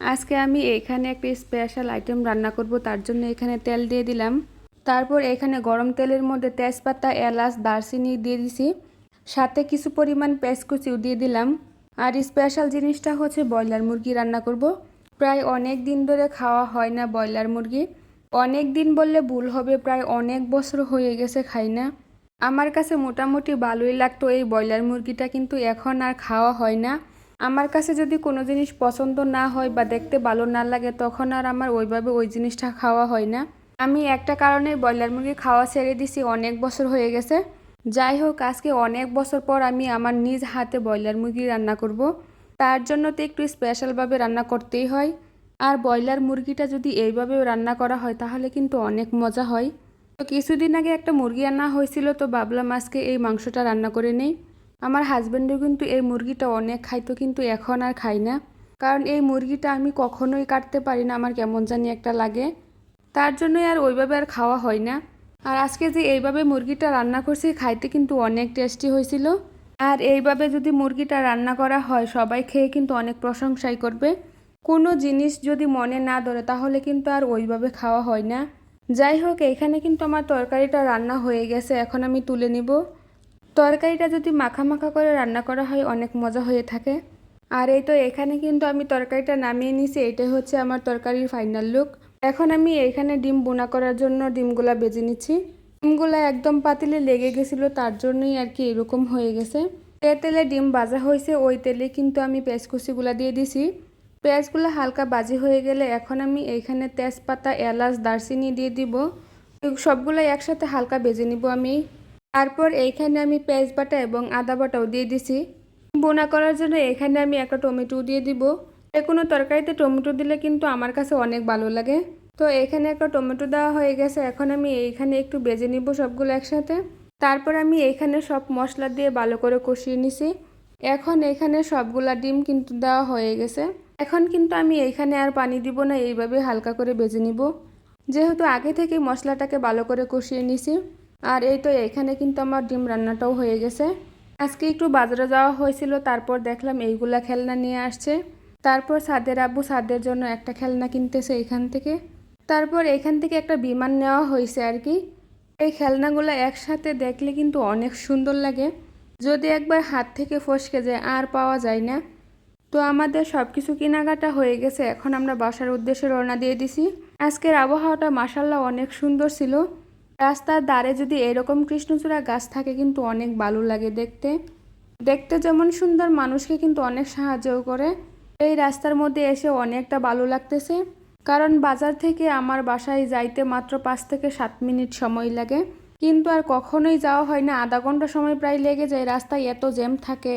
আজকে আমি এখানে একটা স্পেশাল আইটেম রান্না করব, তার জন্য এখানে তেল দিয়ে দিলাম। তারপর এখানে গরম তেলের মধ্যে তেজপাতা, এলাচ, দারচিনি দিয়ে দিছি। সাথে কিছু পরিমাণ পেঁয়াজ কুচিও দিয়ে দিলাম। আর স্পেশাল জিনিসটা হচ্ছে ব্রয়লার মুরগি রান্না করব। প্রায় অনেক দিন ধরে খাওয়া হয় না ব্রয়লার মুরগি। অনেক দিন বললে ভুল হবে, প্রায় অনেক বছর হয়ে গেছে খাই না। আমার কাছে মোটামুটি ভালোই লাগতো এই ব্রয়লার মুরগিটা, কিন্তু এখন আর খাওয়া হয় না। আমার কাছে যদি কোনো জিনিস পছন্দ না হয় বা দেখতে ভালো না লাগে, তখন আর আমার ওইভাবে ওই জিনিসটা খাওয়া হয় না। আমি একটা কারণে ব্রয়লার মুরগি খাওয়া ছেড়ে দিছি, অনেক বছর হয়ে গেছে। যাই হোক, আজকে অনেক বছর পর আমি আমার নিজ হাতে ব্রয়লার মুরগি রান্না করব। তার জন্য তো একটু স্পেশালভাবে রান্না করতেই হয়। আর ব্রয়লার মুরগিটা যদি এইভাবে রান্না করা হয়, তাহলে কিন্তু অনেক মজা হয়। তো কিছুদিন আগে একটা মুরগি আনা হয়েছিল, তো ভাবলাম আজকে এই মাংসটা রান্না করে নেই। আমার হাজব্যান্ডও কিন্তু এই মুরগিটা অনেক খাইতো, কিন্তু এখন আর খাই না। কারণ এই মুরগিটা আমি কখনোই কাটতে পারি না, আমার কেমন জানি একটা লাগে। তার জন্যই আর ওইভাবে আর খাওয়া হয় না। আর আজকে যে এইভাবে মুরগিটা রান্না করছি, খাইতে কিন্তু অনেক টেস্টি হয়েছিল। আর এইভাবে যদি মুরগিটা রান্না করা হয়, সবাই খেয়ে কিন্তু অনেক প্রশংসাই করবে। কোনো জিনিস যদি মনে না ধরে, তাহলে কিন্তু আর ওইভাবে খাওয়া হয় না। যাই হোক, এখানে কিন্তু আমার তরকারিটা রান্না হয়ে গেছে, এখন আমি তুলে নিব। তরকারিটা যদি মাখা মাখা করে রান্না করা হয়, অনেক মজা হয়ে থাকে। আর এই তো এখানে কিন্তু আমি তরকারিটা নামিয়ে নিছি, এটাই হচ্ছে আমার তরকারির ফাইনাল লুক এখন আমি এখানে ডিম বোনা করার জন্য ডিমগুলা বেজে নিচ্ছি। ডিমগুলা একদম পাতিলে লেগে গেছিল, তার জন্যই আর কি এরকম হয়ে গেছে। যে তেলে ডিম ভাজা হয়েছে, ওই তেলে কিন্তু আমি পেঁয়াজ কুচিগুলা দিয়ে দিছি। পেঁয়াজগুলো হালকা বাজি হয়ে গেলে এখন আমি এইখানে তেজপাতা, এলাচ, দারচিনি দিয়ে দিব। সবগুলো একসাথে হালকা বেজে নিব আমি। তারপর এইখানে আমি পেঁয়াজ বাটা এবং আদা বাটাও দিয়ে দিছি। বোনা করার জন্য এখানে আমি একটা টমেটো দিয়ে দিব। যে কোনো তরকারিতে টমেটো দিলে কিন্তু আমার কাছে অনেক ভালো লাগে। তো এখানে একটা টমেটো দেওয়া হয়ে গেছে। এখন আমি এইখানে একটু বেজে নিব সবগুলো একসাথে। তারপর আমি এইখানে সব মশলা দিয়ে ভালো করে কষিয়ে নিছি। এখন এখানে সবগুলা ডিম কিন্তু দেওয়া হয়ে গেছে। এখন কিন্তু আমি এইখানে আর পানি দিব না, এইভাবে হালকা করে বেজে নিব। যেহেতু আগে থেকে মশলাটাকে ভালো করে কষিয়ে নিছি। আর এই তো এখানে কিন্তু আমার ডিম রান্নাটাও হয়ে গেছে। আজকে একটু বাজারে যাওয়া হয়েছিল, তারপর দেখলাম এইগুলা খেলনা নিয়ে আসছে। তারপর সাদের আব্বু সাদের জন্য একটা খেলনা কিনতেছে এখান থেকে। তারপর এখান থেকে একটা বিমান নেওয়া হয়েছে আর কি। এই খেলনাগুলো একসাথে দেখলে কিন্তু অনেক সুন্দর লাগে। যদি একবার হাত থেকে ফসকে যায়, আর পাওয়া যায় না। তো আমাদের সব কিছু কেনাকাটা হয়ে গেছে, এখন আমরা বাসার উদ্দেশ্যে রওনা দিয়ে দিছি। আজকের আবহাওয়াটা মাসাল্লাহ অনেক সুন্দর ছিল। রাস্তার ধারে যদি এরকম কৃষ্ণচূড়া গাছ থাকে কিন্তু অনেক ভালো লাগে দেখতে। দেখতে যেমন সুন্দর, মানুষকে কিন্তু অনেক সাহায্যও করে। এই রাস্তার মধ্যে এসে অনেকটা ভালো লাগতেছে। কারণ বাজার থেকে আমার বাসায় যাইতে মাত্র পাঁচ থেকে সাত মিনিট সময় লাগে। কিন্তু আর কখনোই যাওয়া হয় না। আধা ঘণ্টা সময় প্রায় লেগে যায়। রাস্তায় এত জ্যাম থাকে।